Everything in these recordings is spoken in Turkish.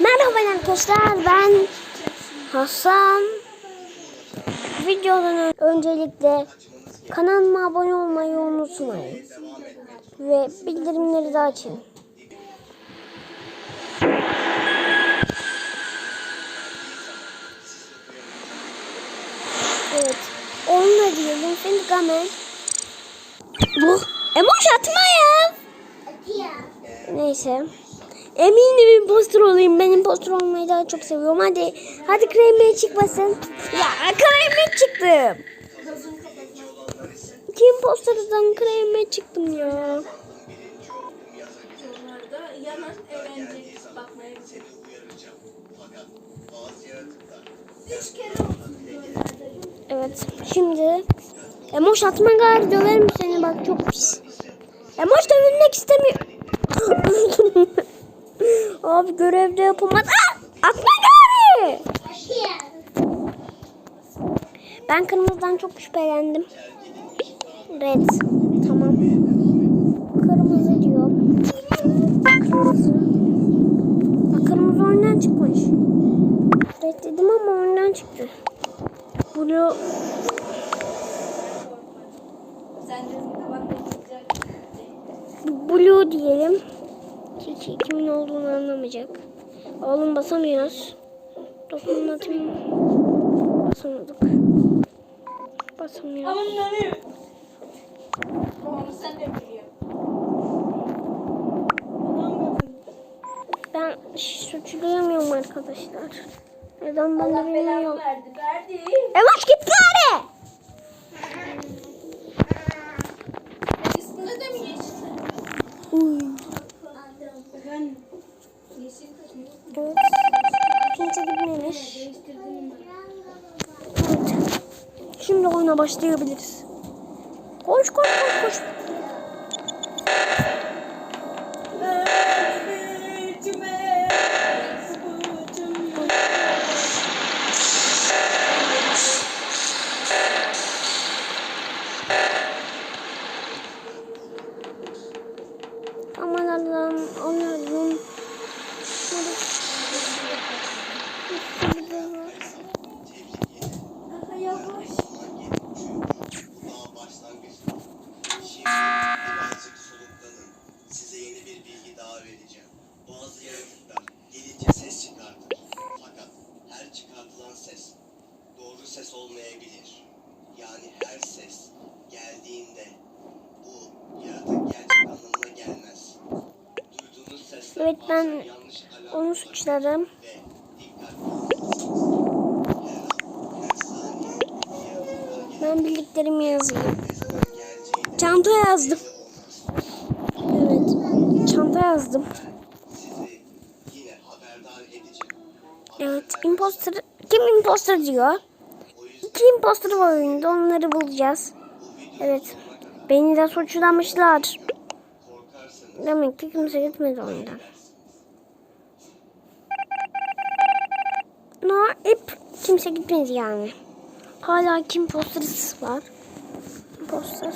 Merhaba arkadaşlar ben Hasan. Videodan öncelikle kanalıma abone olmayı unutmayın. Ve bildirimleri de açın. Evet. Onunla diyelim. Şimdi kamer. Bu. Emoş atmayın. Neyse. Eminim impostor olayım. Ben impostor olmayı daha çok seviyorum. Hadi. Hadi kremeye çıkmasın. Ya kremeye çıktım. İki impostordan kremeye çıktım ya. Evet. Şimdi Emoş atma gari döverim seni bak çok pis. Emoş dövülmek istemiyor. Abi görevde yapamadı. Aa! Atma gari. Ben kırmızıdan çok şüphelendim. Red. Tamam. Kırmızı diyor. Kırmızı. Bak kırmızı oyundan çıkmış. Red dedim ama oyundan çıktı. Blue. Blue diyelim. Kiki kimin olduğunu anlamayacak. Oğlum basamıyoruz. Dokunmadım. Basamadık. Basamıyoruz. Aman nanı. Onu sen de. Ben suçlayamıyorum arkadaşlar. Neden ben de bilmiyorum. verdi. Verdi. Yavaş git Evet. Kimse gitmemiş. Evet. Şimdi oyuna başlayabiliriz. Koş koş koş koş. Ses olmayabilir. Yani her ses geldiğinde bu yaratık gerçek anlamına gelmez. Duyduğunuz sesler Evet, ben yanlış Onu gelir. Ben bildiklerimi yazayım. Çanta yazdım. Evet. Çanta yazdım. Evet. Imposter. Kim imposter diyor? İki imposter var oyunda. Onları bulacağız. Evet. Beni de suçlamışlar. Demek ki kimse gitmedi oyundan. No, ip kimse gitmedi yani. Hala kim posters var? Poster.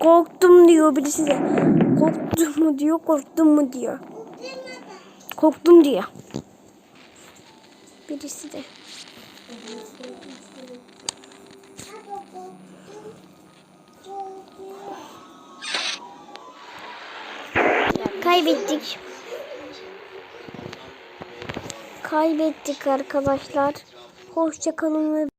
Korktum diyor birisi de. Korktum mu diyor, korktum mu diyor. Korktum diyor. Birisi de. Kaybettik. Kaybettik arkadaşlar. Hoşça kalın ve